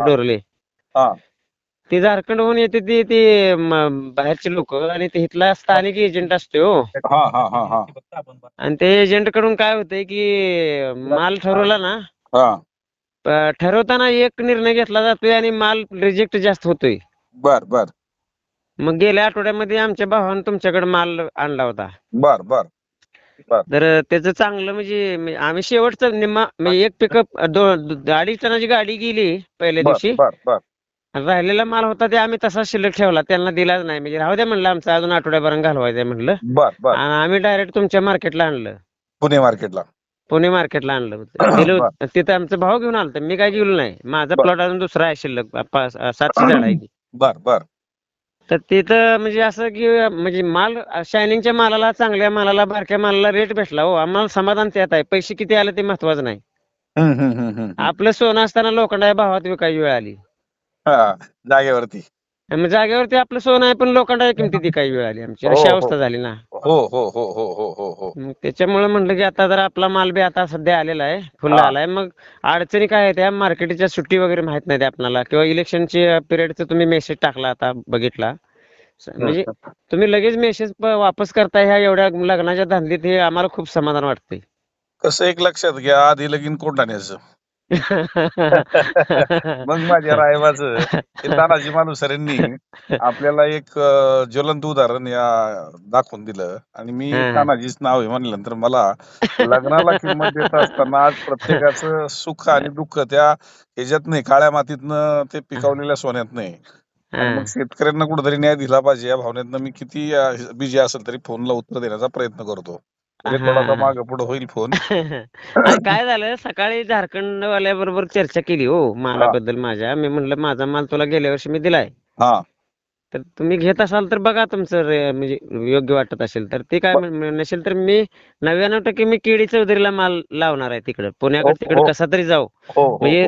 डोरले. ते झारखंडहून येते ते ते बाहेरचे लोक आणि ते इथला स्थानिक एजंट असतो हो. हा हा हा हा. आणि ते एजंटकडून काय होतंय की माल ठरवला ना हा. ठरवताना एक निर्णय घेतला जातोय आणि माल रिजेक्ट जास्त होतोय. बर बर. मग गेल्या आठवड्यामध्ये आमच्या भावानं तुमच्याकडे माल आणला होता. बर बर. तर त्याचं चांगलं म्हणजे आम्ही शेवटचं निम्मा म्हणजे एक पिकअप अडीच टनाची गाडी गेली पहिल्या दिवशी. राहिलेला माल होता ते आम्ही तसा शिल्लक ठेवला त्यांना दिलाच नाही. म्हणजे राहू द्या म्हणलं आमचं अजून आठवड्याभरानं घालवायचंय म्हणलं. आणि आम्ही डायरेक्ट तुमच्या मार्केटला आणलं. पुणे मार्केटला पुणे मार्केटला आणलं. तिथं आमचा भाऊ घेऊन आलता. मी काय गेलो नाही. माझा. प्लॉट अजून दुसरा आहे शिल्लक. सातशे झाड आहे. बर बर. तर तिथं म्हणजे असं की म्हणजे माल शायनिंगच्या मालाला चांगल्या मालाला बारक्या मालाला रेट भेटला हो. आम्हाला समाधान त्यात आहे. पैसे किती आले ते महत्वाचं नाही. आपलं सोनं असताना लोखंडाच्या भावात विकायची वेळ आली. हा, जागेवरती. मग जागेवरती आपलं सोनं आहे पण लोखंडाच्या किमतीत विकायची वेळ आली आमची. हो, अशी हो. अवस्था झाली ना. हो हो हो हो हो हो हो. त्याच्यामुळे म्हणलं की आता जर आपला माल बी आता सध्या आलेला आहे फुल हा. आलाय मग अडचणी काय आहेत त्या मार्केटच्या सुट्टी वगैरे माहीत नाही आपल्याला. किंवा इलेक्शनची पिरियडचा तुम्ही मेसेज टाकला आता बघितला. म्हणजे तुम्ही लगेच मेसेज वापस करताय ह्या एवढ्या लग्नाच्या धांदलीत हे आम्हाला खूप समाधान वाटतंय. कसं एक लक्षात घ्या आधी लगीन कोण टाण्याचं मग माझ्या रायबाचं हे तानाजी मालुसरेंनी आपल्याला एक अं, ज्वलंत उदाहरण या दाखवून दिलं. आणि मी हा. तानाजीच नाव आहे म्हणल्यानंतर मला लग्नाला किंमत देत असताना आज प्रत्येकाचं सुख आणि दुःख त्या ह्याच्यात नाही काळ्या मातीतनं ते पिकवलेल्या सोन्यात नाही. आणि मग शेतकऱ्यांना कुठेतरी न्याय दिला पाहिजे या भावनेतनं मी किती बिजी असेल तरी फोनला उत्तर देण्याचा प्रयत्न करतो. थोडासा. मागे पुढे होईल फोन. काय झालं? सकाळी झारखंड वाल्याबरोबर चर्चा केली हो मालाबद्दल माझ्या. मी म्हणलं माझा माल तुला गेल्या वर्षी मी दिलाय. हा. तर तुम्ही घेत असाल तर बघा तुमचं म्हणजे योग्य वाटत असेल. तर ते काय नसेल तर मी नव्याण्णव टक्के मी केडी चौधरीला माल लावणार आहे तिकडे. पुण्याकडे हो, तिकडे हो. कसा तरी जाऊ. हो म्हणजे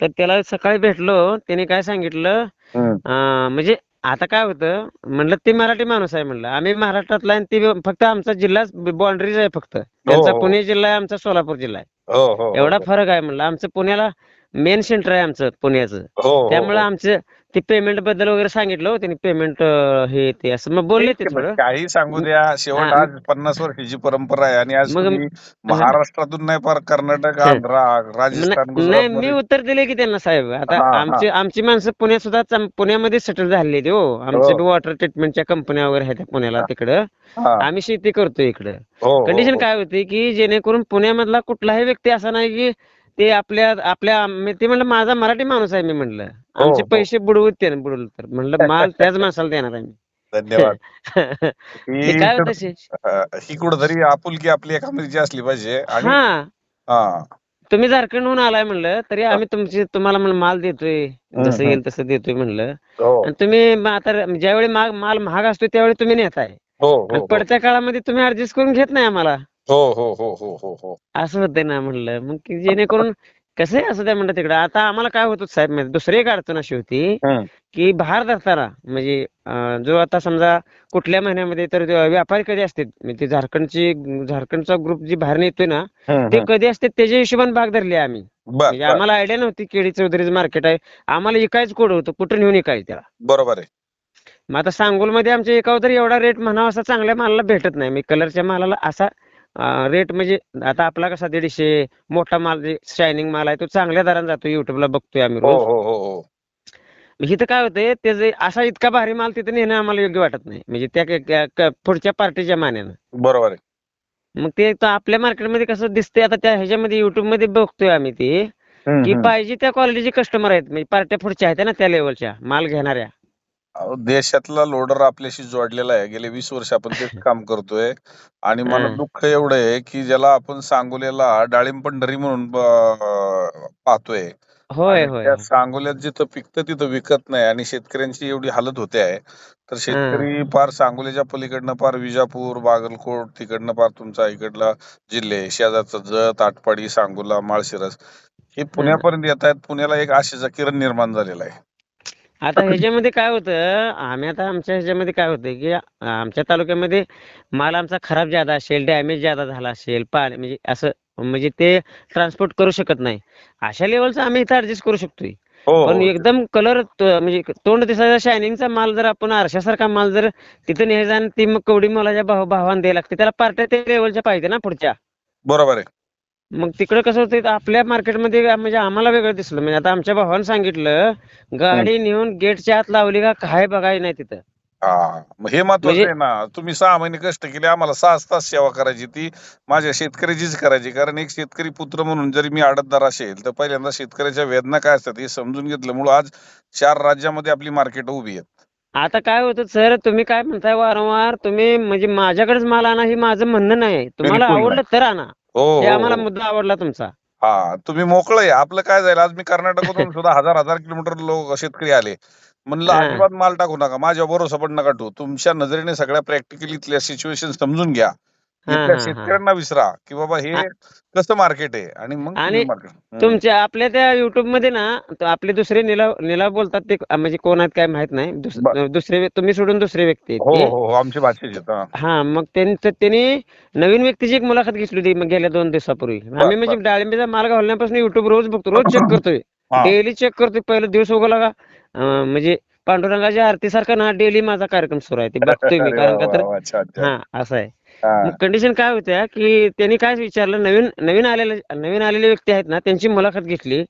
तर त्याला सकाळी भेटलो. त्याने काय सांगितलं? म्हणजे आता काय होतं म्हणलं ते मराठी माणूस आहे म्हणलं. आम्ही महाराष्ट्रातला आणि ते फक्त आमचा जिल्हाच बाउंड्रीज आहे फक्त. त्यांचा हो. पुणे जिल्हा आहे आमचा सोलापूर जिल्हा आहे. हो हो एवढा फरक आहे म्हणलं. आमचं पुण्याला मेन सेंटर आहे आमचं पुण्याचं. हो हो, त्यामुळे हो. आमचं ते पेमेंटबद्दल वगैरे सांगितलं हो त्यांनी. पेमेंट हे ते असं. मग बोलले ते थोडं. काही सांगू द्या. शेवट हा. आज पन्नास वर्षाची परंपरा आहे आणि आज मग- तुम्ही महाराष्ट्रातून नाही फार कर्नाटक हा. आंध्रा राजस्थान नाही गुजरात मी उत्तर दिले की त्यांना साहेब. आता हा, हा. आमची आमची माणसं पुण्यात सुद्धा चम- पुण्यामध्ये सेटल झालेली आहेत हो. आमचे हो. वॉटर ट्रीटमेंटच्या कंपन्या वगैरे आहेत पुण्याला तिकडं. आम्ही शेती करतो इकडं. हो कंडिशन काय होती की जेणेकरून पुण्यामधला कुठलाही व्यक्ती असा नाही की ते आपल्या आपल्या ते म्हणलं माझा मराठी माणूस आहे मी म्हणलं. आमचे हो. पैसे बुडवत ते बुडवलं तर. म्हणलं माल त्याच माणसाला देणार आहे मी. धन्यवाद. ही काय ही कुठेतरी आपुलकी आपली एकामेकीची असली पाहिजे हा. हा. तुम्ही झारखंडहून आलाय म्हणलं तरी आम्ही तुमची तुम्हाला म्हणलं माल देतोय. जसं. येईल तसं देतोय म्हणलं. हो. आणि तुम्ही आता ज्यावेळी माल महाग असतो त्यावेळी तुम्ही नेताय. हो हो पडत्या काळामध्ये तुम्ही ऍडजस्ट करून घेत नाही आम्हाला. हो हो हो हो हो हो. असं होतंय ना म्हणलं. मग की जेणेकरून कसं आहे असं त्या म्हणलं तिकडं. आता आम्हाला काय होतं साहेब माहिती दुसरी एक अडचण अशी होती. की बाहेर धरताना म्हणजे अं, जो आता समजा कुठल्या महिन्यामध्ये तर जो व्यापारी कधी असते म्हणजे ते झारखंडची झारखंडचा ग्रुप जी बाहेर येतोय ना ते. कधी असते त्याच्या हिशोबाने भाग धरले आम्ही. बर म्हणजे बर, आम्हाला आयडिया नव्हती केडी चौधरीचं मार्केट आहे. आम्हाला इकायच कोड होतं कुठं नेऊन इकायचं त्याला. बरोबर आहे. मग आता सांगोलमध्ये आमच्या एकावर तरी एवढा रेट म्हणावा असा चांगल्या मालाला भेटत नाही. मी कलरच्या मालाला असा रेट म्हणजे आता आपला कसा दीडशे मोठा माल जे शायनिंग माल आहे तो चांगल्या दराने जातो युट्यूबला बघतोय आम्ही हो रोज. हो हो हो. इथं काय होतंय त्याचे असा इतका भारी माल तिथं नेणं आम्हाला योग्य वाटत नाही. म्हणजे त्या क- क- क- पुढच्या पार्टीच्या मान्यानं बरोबर आहे. मग ते तर आपल्या मार्केटमध्ये कसं दिसतंय आता त्या ह्याच्यामध्ये युट्यूबमध्ये बघतोय आम्ही ते हम्म, की हम्म. पाहिजे त्या क्वालिटीचे कस्टमर आहेत. म्हणजे पार्ट्या पुढच्या आहेत ना त्या लेवलच्या माल घेणाऱ्या. देशातला लोडर आपल्याशी जोडलेला आहे. गेले वीस वर्ष आपण तेच काम करतोय. आणि मला. दुःख एवढं आहे की ज्याला आपण सांगोल्याला डाळिंब पंढरी म्हणून ब- पाहतोय. होय आणि होय त्या सांगोल्यात जिथं पिकतं तिथं विकत नाही. आणि शेतकऱ्यांची एवढी हालत होते आहे. तर शेतकरी पार सांगोल्याच्या पलीकडनं पार विजापूर बागलकोट तिकडनं पार तुमचा इकडला जिल्हे शेजारचा जत आटपाडी सांगोला माळशिरस हे पुण्यापर्यंत येत आहेत. पुण्याला एक आशेचा किरण निर्माण झालेला आहे. आता ह्याच्यामध्ये काय होतं आम्ही आता आमच्या ह्याच्यामध्ये काय होतं की आमच्या तालुक्यामध्ये माल आमचा खराब ज्यादा असेल डॅमेज ज्यादा झाला असेल पाणी म्हणजे असं म्हणजे ते ट्रान्सपोर्ट करू शकत नाही. अशा लेवलचं आम्ही इथं ऍडजस्ट करू शकतोय. हो पण हो एकदम कलर म्हणजे तोंड दिसायचा शायनिंगचा माल जर आपण आरशासारखा माल जर तिथे न्यायचा आणि ती मग कवडी मोलाच्या भाव भावाने द्यायला लागते त्याला पार्ट्या त्या लेवलच्या पाहिजे ना पुढच्या. बरोबर आहे. मग तिकडे कसं होतं आपल्या मार्केटमध्ये म्हणजे आम्हाला वेगळं दिसलं. म्हणजे आता आमच्या भावानं सांगितलं गाडी नेऊन गेटच्या आत लावली का काय बघायला नाही तिथं. हा मग हे महत्वाचं म्हणजे- आहे ना तुम्ही सहा महिने कष्ट केले आम्हाला सहा तास सेवा करायची ती माझ्या शेतकऱ्याचीच करायची. कारण एक शेतकरी पुत्र म्हणून जरी मी आडतदार असेल तर पहिल्यांदा शेतकऱ्याच्या वेदना काय असतात हे समजून घेतल्यामुळं आज चार राज्यामध्ये आपली मार्केट उभी आहेत. आता काय होतं सर तुम्ही काय म्हणताय वारंवार तुम्ही म्हणजे माझ्याकडेच माल आणा हे माझं म्हणणं नाही. तुम्हाला आवडलं तर आणा. हो हे हो, आम्हाला हो. मुद्दा आवडला तुमचा. हा तुम्ही मोकळं आहे. आपलं काय जाईल आज मी कर्नाटकातून सुद्धा हजार हजार किलोमीटर लोक शेतकरी आले. म्हणलं हा. अजिबात माल टाकू नका. माझ्या भरोसा पण नका ठेवू तुमच्या नजरेने सगळ्या प्रॅक्टिकली इथल्या सिच्युएशन समजून घ्या. हा, इथल्या हा, हा. शेतकऱ्यांना विसरा की बाबा हे. कसं मार्केट आहे आणि मग आणि मार्केट तुमच्या आपल्या त्या युट्यूबमध्ये ना त- आपले दुसरे निलाव निलाव बोलतात ते म्हणजे कोण आहेत काय माहीत नाही दुस- बर. दुसरे व्य- तुम्ही सोडून दुसरे व्यक्ती आहेत हो ते. हो हो आमची भाषेचे हा हा मग त्यांचं त्यांनी नवीन व्यक्तीची एक मुलाखत घेतली होती मग गेल्या दोन दिवसापूर्वी आम्ही म्हणजे डाळिंबीचा माल घालण्यापासून युट्यूब रोज बघतो रोज चेक करतोय हा. डेली चेक करतोय पहिला दिवस उगवला का अं, म्हणजे पांडुरंगाच्या आरती सारखा ना डेली माझा कार्यक्रम सुरू आहे ते बघतोय मी अरे कारण वा, का तर वा, वा, अच्छा अच्छा हा असं आहे कंडिशन काय होत्या की त्यांनी काय विचारलं नवीन नवीन आलेले नवीन आलेले व्यक्ती आहेत ना त्यांची मुलाखत घेतली.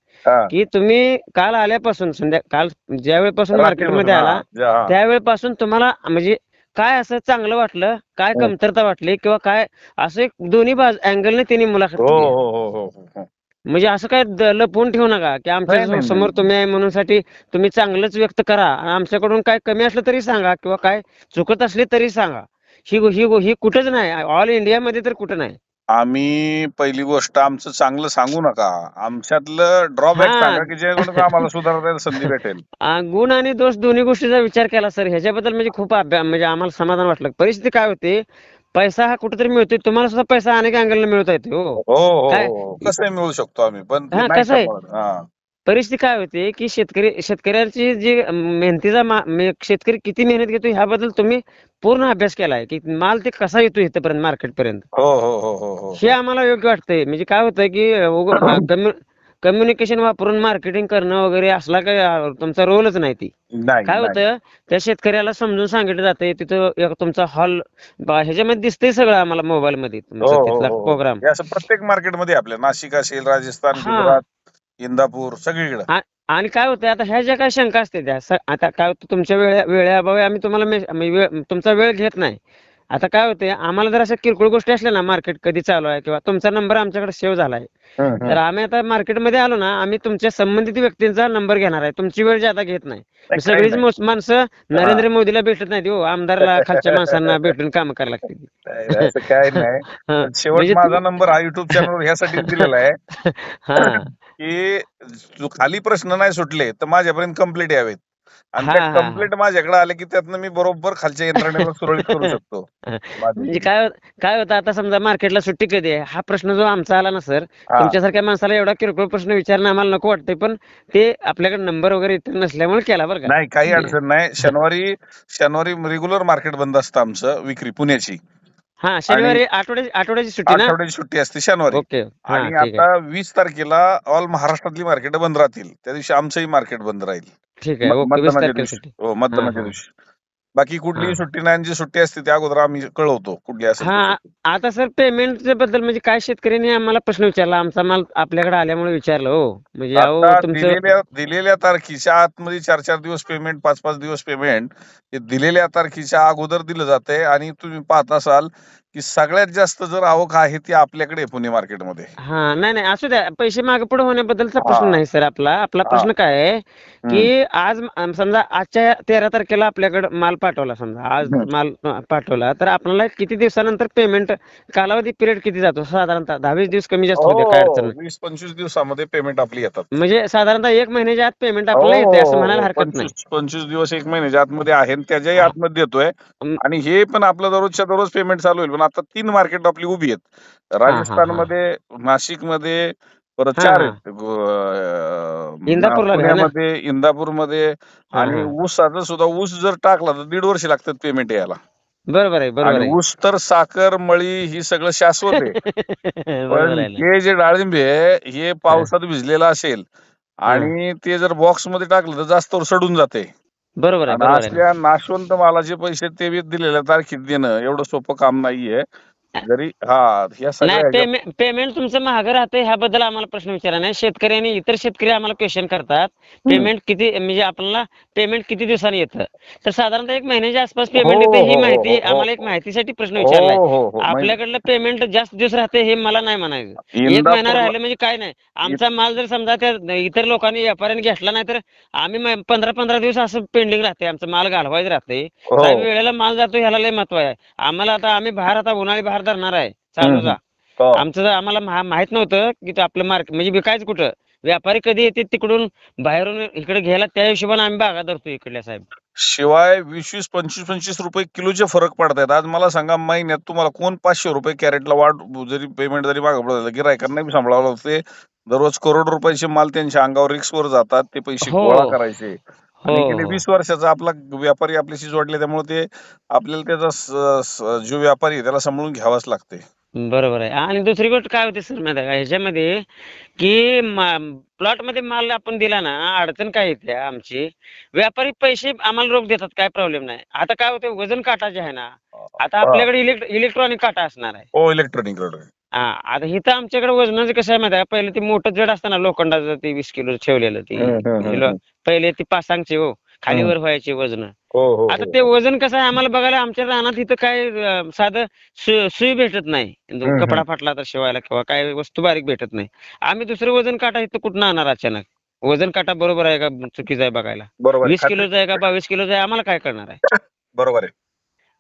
की तुम्ही काल आल्यापासून संध्या काल ज्या वेळेपासून मार्केटमध्ये आला. त्यावेळेपासून तुम्हाला म्हणजे काय असं चांगलं वाटलं काय. कमतरता वाटली किंवा काय असं एक दोन्ही बाजू अँगलने त्यांनी मुलाखत केली हो हो हो म्हणजे असं काय लपवून ठेवू नका की आमच्यासमोर. तुम्ही आहे म्हणून साठी तुम्ही चांगलंच व्यक्त करा आणि आमच्याकडून काय कमी असलं तरी सांगा किंवा काय चुकत असले तरी सांगा ही ही ही कुठंच नाही. ऑल इंडियामध्ये तर कुठं नाही. आम्ही पहिली गोष्ट आमचं चांगलं सांगू नका. आमच्यातलं ड्रॉबॅक. सांगा की जेणेकरून आम्हाला सुधारायला संधी भेटेल. आ, गुण आणि दोष दोन्ही गोष्टीचा विचार केला सर. ह्याच्याबद्दल म्हणजे खूप अभ्या म्हणजे आम्हाला समाधान वाटलं. परिस्थिती काय होते? पैसा हा कुठेतरी मिळतोय. तुम्हाला सुद्धा पैसा अनेक अँगलने मिळवता येतो हो. हो हो काय? हो. मिळू शकतो आम्ही पण हा, कसं आहे? हा. परिस्थिती काय होते की शेतकरी शेतकऱ्याची जी मेहनतीचा मा- शेतकरी किती मेहनत घेतो ह्याबद्दल तुम्ही पूर्ण अभ्यास केलाय की माल ते कसा येतो इथपर्यंत मार्केट पर्यंत हो हो हो हो हो हे आम्हाला योग्य वाटतंय म्हणजे काय होतंय की कम्युनिकेशन वापरून मार्केटिंग करणं वगैरे असला काय तुमचा रोलच नाही ती काय. होतं त्या शेतकऱ्याला समजून सांगितलं जातंय तिथं एक तुमचा हॉल ह्याच्यामध्ये दिसतंय सगळं आम्हाला मोबाईल मध्ये हो हो हो. प्रोग्राम हे प्रत्येक मार्केटमध्ये आपल्या नाशिक असेल राजस्थान हा. गुजरात इंदापूर सगळीकडे. आणि काय होतंय आता ह्या ज्या काही शंका असते त्या स- आता काय होतं तुमच्या वेळे वेळेअभावी आम्ही तुम्हाला मेस- म्हणजे वेळ- तुमचा वेळ घेत नाही. आता काय होतंय आम्हाला जर अशा किरकोळ गोष्टी असल्या ना मार्केट कधी चालू आहे किंवा तुमचा नंबर आमच्याकडे सेव्ह झालाय. हम्म, हम्म. तर आम्ही आता मार्केटमध्ये आलो ना आम्ही तुमच्या संबंधित व्यक्तींचा नंबर घेणार आहे. तुमची वेळ ज्यादा घेत नाही. काही सगळीच नाही. मोस- माणसं नरेंद्र मोदीला भेटत नाहीत हो. आमदारला खालच्या माणसांना भेटून काम करायला लागते नाही, नाही, असं काय नाही. हा, शेवट म्हणजे माझा नंबर हा युट्यूब चॅनलवर ह्यासाठी दिलेला आहे. हा. की जो खाली प्रश्न नाही सुटले तर माझ्यापर्यंत कंप्लीट यावेत. आणि त्या हा, हा. कंप्लीट माझ्याकडे आले की त्यातनं मी बरोबर खालच्या यंत्रणेला सुरळीत करू शकतो. माझं- म्हणजे काय काय होतं आता समजा मार्केटला सुट्टी कधी आहे? हा प्रश्न जो आमचा आला ना सर हा. तुमच्यासारख्या माणसाला एवढा किरकोळ प्रश्न विचारणं आम्हाला नको वाटतंय पण ते आपल्याकडे नंबर वगैरे इतर नसल्यामुळे केला बरं का. नाही काही म्हणजे- अडचण नाही. शनिवारी शनिवारी रेग्युलर मार्केट बंद असतं आमचं विक्री पुण्याची. हा शनिवारी आठवड्याची आठवड्याची सुट्टी ना? आठवड्याची सुट्टी असते शनिवारी. ओके हा आणि ठीक आहे. आता वीस तारखेला ऑल महाराष्ट्रातली मार्केट बंद राहतील. त्या दिवशी आमचंही मार्केट बंद राहील. ठीक आहे मत- ओके वीस मतदानाच्या तारखेला दिवशी. सुट्टी. हो मतदानाच्या हा. दिवशी. बाकी कुठलीही हा. सुट्टी नाही आणि जी सुट्टी असते त्या अगोदर आम्ही कळवतो कुठली असेल ती हा. आता सर पेमेंटबद्दल म्हणजे काय शेतकऱ्यांनी आम्हाला प्रश्न विचारला आमचा माल आपल्याकडे आल्यामुळे विचारलं हो म्हणजे अहो आता तुमचं दिलेल्या दिलेल्या तारखेच्या आतमध्ये चार चार दिवस पेमेंट पाच पाच दिवस पेमेंट हे दिलेल्या तारखेच्या अगोदर दिलं जातंय आणि तुम्ही पाहत असाल की सगळ्यात जास्त जर आवक आहे ती आपल्याकडे आहे पुणे मार्केटमध्ये हा नाही नाही असू द्या पैसे मागे पुढे होण्याबद्दलचा प्रश्न हा. नाही सर आपला आपला हा. प्रश्न काय आहे की आज समजा आजच्या तेरा तारखेला आपल्याकडे माल पाठवला समजा आज. माल अं, पाठवला तर आपल्याला किती दिवसानंतर पेमेंट कालावधी पिरियड किती जातो साधारणतः दहा वीस दिवस कमी जास्त होते काय अडचण हो, नाही वीस पंचवीस दिवसामध्ये पेमेंट आपली येतात म्हणजे साधारणतः एक महिन्याच्या आत पेमेंट आपल्याला येते असं हो, म्हणायला हो, हरकत नाही पंचवीस पंचवीस दिवस एक महिन्याच्या आतमध्ये आहे आणि त्याच्याही हा. आतमध्ये देतोय. आणि हे पण आपलं दररोजच्या दररोज पेमेंट चालू होईल पण आता तीन मार्केट आपली उभी आहेत. राजस्थानमध्ये नाशिकमध्ये परत चार. आहेत अं, इंदापूरला ना? पुण्यामध्ये इंदापूरमध्ये आणि हा. ऊसाचं सुद्धा ऊस जर टाकला तर दीड वर्ष लागतात पेमेंट यायला बरोबर आहे बरोबर आणि आहे ऊस तर साखर मळी ही सगळं शाश्वत आहे बरोबर पण आहे ना. हे जे डाळिंबे आहे हे पावसात भिजलेलं असेल आणि ते जर बॉक्समध्ये टाकलं तर जास्त वर सडून जाते बरोबर आहे आणि बरोबर आहे. असल्या नाशवंत मालाचे पैसे ते बी दिलेल्या तारखेत देणं एवढं सोपं काम नाहीये. जरी हा या सगळ्या पेमेंट पेमेंट तुमचं महाग राहतं ह्याबद्दल आम्हाला प्रश्न विचारा नाही. शेतकरी आणि इतर शेतकरी आम्हाला क्वेश्चन करतात. पेमेंट किती म्हणजे आपल्याला पेमेंट किती दिवसांनी येतं? तर साधारणतः एक महिन्याच्या आसपास पेमेंट हो, येते ही हो, माहिती हो, हो. आम्हाला एक माहितीसाठी प्रश्न विचारलाय. हो हो हो म्हणजे आपल्याकडलं पेमेंट जास्त दिवस राहते हे मला नाही म्हणायचं. एक महिना इंदापूरला- राहिलं म्हणजे काय नाही. आमचा माल जर समजा त्या इतर लोकांनी व्यापाऱ्यांनी घेतला नाही तर आम्ही म- पंधरा पंधरा दिवस असं पेंडिंग राहते आमचा माल घालवायचं राहते. हो. साहेब वेळेला माल जातो ह्याला लय महत्त्व आहे. आम्हाला आता आम्ही बाहेर आता उन्हाळी बाहेर धरणार आहे. चालूचा हो. आमचं जर आम्हाला माहीत नव्हतं की ते आपलं मार्केट म्हणजे विकायचं कुठं. व्यापारी कधी येते तिकडून बाहेरून इकडे घ्यायला त्या हिशोबाने आम्ही बागा धरतो इकडल्या साहेब. शिवाय वीस वीस पंचवीस पंचवीस रुपये किलोचे फरक पडतायत. आज मला सांगा महिन्यात तुम्हाला कोण पाचशे रुपये कॅरेटला वाढ जरी पेमेंट जरी मागं पडलं गिरायकांना बी सांभाळावं लागते. दररोज करोड रुपयाचे माल त्यांच्या अंगावर रिक्स वर जातात. ते पैसे हो. गोळा करायचे. आणि हो, गेले हो. वीस वर्षाचा आपला व्यापारी आपल्याशी जोडले त्यामुळे ते आपल्याला त्याचा स- स- जो व्यापारी आहे त्याला सांभाळून घ्यावाच लागते बरोबर आहे. आणि दुसरी गोष्ट काय होते सर माहिती आहे का? ह्याच्यामध्ये की प्लॉटमध्ये माल आपण दिला ना अडचण काय येते आमची? व्यापारी पैसे आम्हाला रोख देतात काय प्रॉब्लेम नाही. आता काय होते वजन काटा जे आहे ना आता आपल्याकडे इलेक्ट्रॉनिक काटा असणार आहे. हो इलेक्ट्रॉनिक हा आता इथं आमच्याकडे वजनाचं कसं आहे माहिती आहे? पहिले ते मोठं जड असतं ना लोखंडाचं ते वीस किलो ठेवलेलं ते. किलो पहिले ती पासांगचे हो. खालीवर व्हायचे वजन. हो हो आता ते वजन कसं आहे आम्हाला बघायला आमच्या रानात इथं काय अं, साधं सु- सुई भेटत नाही. हम्म. कपडा फाटला तर शिवायला किंवा काय वस्तू बारीक भेटत नाही. आम्ही दुसरं वजन काटा इथं कुठं आणणार अचानक? वजन काटा बरोबर आहे का? चुकीचं आहे बघायला. बरोबर वीस. किलोचा आहे का? बावीस किलोचा आहे? आम्हाला काय करणार आहे? बरोबर आहे.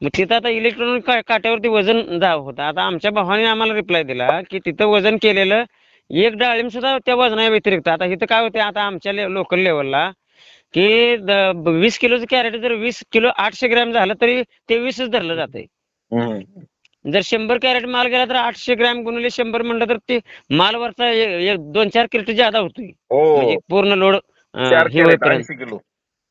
मग तिथं आता इलेक्ट्रॉनिक काट्यावरती वजन जाव होतं. आता आमच्या भावाने आम्हाला रिप्लाय दिला की तिथं वजन केलेलं एक डाळिंब सुद्धा त्या वजना व्यतिरिक्त. आता इथं काय होते आता आमच्या लोकल लेवलला की वीस किलोचं कॅरेट जर वीस किलो आठशे ग्रॅम झालं तरी ते वीसच धरलं जाते हम्म. जर शंभर कॅरेट माल गेला तर आठशे ग्रॅम गुणिले शंभर म्हणलं तर ते मालवरचा दोन चार किलो जादा होतोय. हो. म्हणजे पूर्ण लोड हे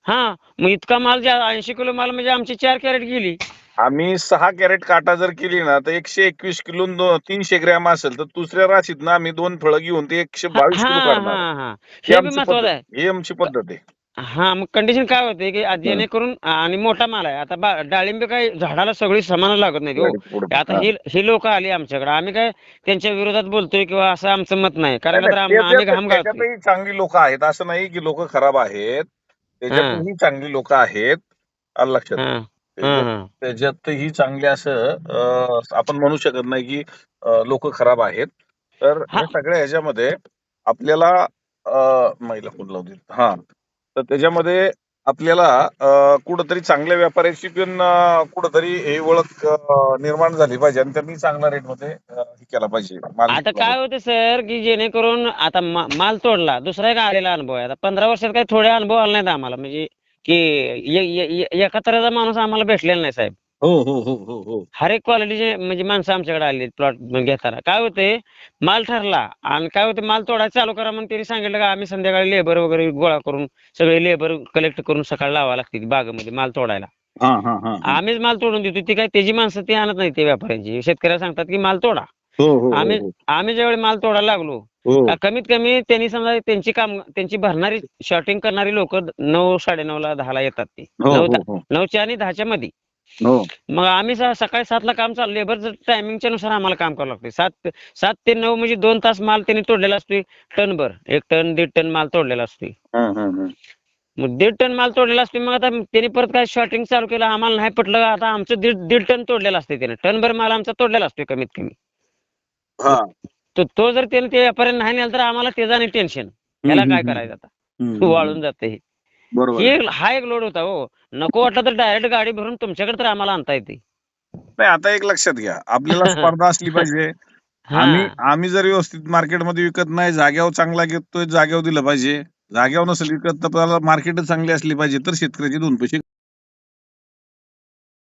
हा मग इतका माल ऐंशी किलो माल म्हणजे आमची चार कॅरेट गेली. आम्ही सहा कॅरेट काटा जर केली ना तर एकशे एकवीस किलो न तीनशे ग्रॅम असेल तर दुसऱ्या राशीत ना आम्ही दोन फळं घेऊन ते एकशे हा बावीस किलो हा करणार. हा हा. ही हे बी आमची महत्वाचं आहे पद्धत ही आमची पद्धत आहे. हा मग कंडिशन काय होते की आज जेणेकरून आणि मोठा माल आहे. आता बा- डाळिंब काय झाडाला सगळी समान लागत नाही हो. पुढं- आता हा. ही ही लोक आली आमच्याकडे. आम्ही काय त्यांच्या विरोधात बोलतोय किंवा असं आमचं मत नाही. कारण तर आम- आम्ही घाम त्याच्यातही चांगली लोक आहेत. असं नाही की लोक खराब आहेत. त्याच्यातही चांगली लोक आहेत. आलं लक्षात? हा. हा त्याच्यात- हा त्याच्यातही चांगले असं अं, आपण म्हणू शकत नाही की लोक खराब आहेत. तर हा. सगळ्या ह्याच्यामध्ये आपल्याला अं, महिला फोन लावू देत हा. तर त्याच्यामध्ये आपल्याला अं, कुठंतरी चांगल्या व्यापाऱ्याची पण अं, कुठंतरी हे ओळख अं, निर्माण झाली पाहिजे आणि त्यांनी चांगल्या रेटमध्ये अं, हे केला पाहिजे. माल आता विकला काय होतं सर की जेणेकरून आता मा- माल तोडला दुसरा एक आलेला अनुभव आहे. आता पंधरा वर्षात काही थोडे अनुभव आले नाहीत आम्हाला. म्हणजे की ए- ए- ए- एका तऱ्हेचा माणूस आम्हाला भेटलेला नाही साहेब. हो हो हो हो हो. हर एक क्वालिटीचे म्हणजे माणसं आमच्याकडे आली प्लॉट घेताना. काय होते माल ठरला आणि काय होते माल तोडायला चालू करा म्हणून त्यांनी सांगितलं का आम्ही संध्याकाळी लेबर वगैरे गोळा करून सगळे लेबर कलेक्ट करून सकाळी लावावं लागते बागेमध्ये माल तोडायला. आम्हीच माल तोडून देतो. ती काय त्याची माणसं ती आणत नाही ते व्यापाऱ्यांची. शेतकऱ्याला सांगतात की माल तोडा. हो हो आम्ही आम्ही ज्यावेळी माल तोडायला लागलो हो. कमीत कमी त्यांनी समजा त्यांची काम त्यांची भरणारी शॉर्टिंग करणारी लोक नऊ साडेनऊ ला दहाला येतात ते. हो नऊ हो हो. नऊच्या आणि दहाच्या मध्ये हो. मग आम्ही स- सकाळी सातला काम चालू लेबरचं टायमिंगच्या नुसार आम्हाला काम करावं लागते सात सात ते नऊ म्हणजे दोन तास माल त्यांनी तोडलेला असतोय. टनभर एक टन दीड टन माल तोडलेला असतोय. मग दीड टन माल तोडलेला असतोय मग आता त्यांनी परत काय शॉर्टिंग चालू केलं आम्हाला नाही पटलं आता आमचं दीड दीड टन तोडलेला असते त्याने. टनभर माल आमचा तोडलेला असतोय कमीत कमी हा. तर तो जर त्याने ते व्यापाऱ्याने नाही नेला तर आम्हाला त्याचा आणि टेन्शन याला काय करायचं आता? वाळून जाते हे. बरोबर हे एक लोड होता हो. नको वाटलं तर डायरेक्ट गाडी भरून तुमच्याकडे तर आम्हाला आणता येते. नाही आता एक लक्षात घ्या. आपल्याला स्पर्धा असली पाहिजे. आम्ही आम्ही जर व्यवस्थित मार्केटमध्ये विकत नाही जाग्यावर चांगला घेतोय जाग्यावर दिलं पाहिजे. जाग्यावर नसेल विकत तर मार्केट चांगली असली पाहिजे तर शेतकऱ्याचे दोन पैसे